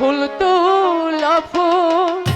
ফুল তুল ফুল।